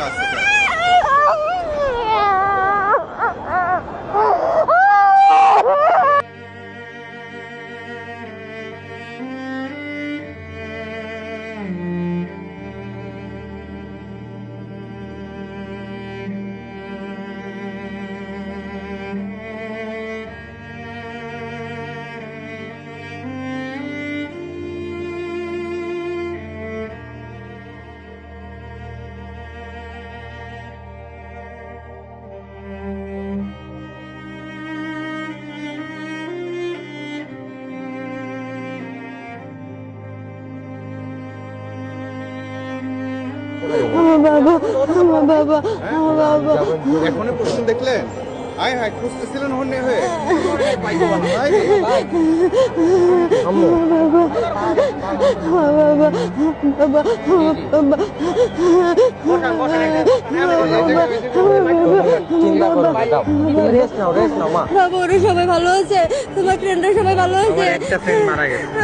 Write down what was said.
class. আমার বাবা আমার বাবা আমার বাবা। এখনই প্রশ্ন দেখলেন? আয় হায় খুঁজতেছিলেন হন্যে হয়ে? বাবা বাবা চিন্তা করো না দাও তুমি রেস্ট নাও রেস্ট নাও মা। বাবা ওরা সবাই ভালো আছে। তোমার ফ্রেন্ডরা সবাই ভালো আছে। একটা ফ্রেন্ড মারা গেছে।